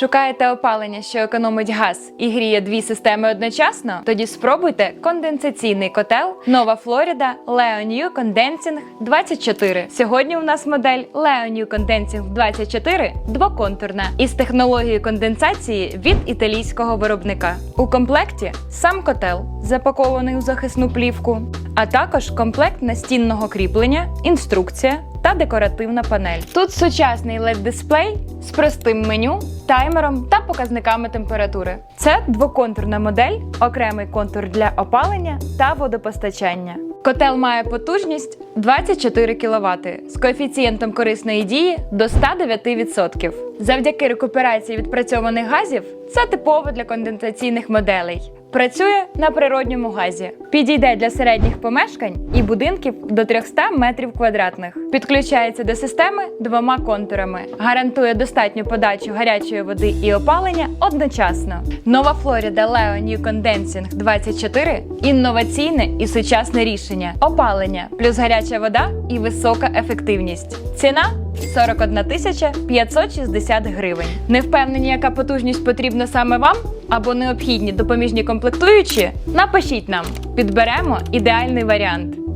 Шукаєте опалення, що економить газ і гріє дві системи одночасно? Тоді спробуйте конденсаційний котел Нова Флоріда Leo New Condensing 24. Сьогодні у нас модель Leo New Condensing 24 двоконтурна із технологією конденсації від італійського виробника. У комплекті сам котел, запакований у захисну плівку, а також комплект настінного кріплення, інструкція та декоративна панель. Тут сучасний led дисплей з простим меню, таймером та показниками температури. Це двоконтурна модель, окремий контур для опалення та водопостачання. Котел має потужність 24 кВт з коефіцієнтом корисної дії до 109%. Завдяки рекуперації відпрацьованих газів це типово для конденсаційних моделей. Працює на природньому газі. Підійде для середніх помешкань і будинків до 300 метрів квадратних. Підключається до системи двома контурами. Гарантує достатню подачу гарячої води і опалення одночасно. Нова Флоріда Leo New Condensing 24 інноваційне і сучасне рішення. Опалення плюс гаряча вода і висока ефективність. Ціна 41 тисяча 560 гривень. Не впевнені, яка потужність потрібна саме вам або необхідні допоміжні комплектуючі? Напишіть нам, підберемо ідеальний варіант.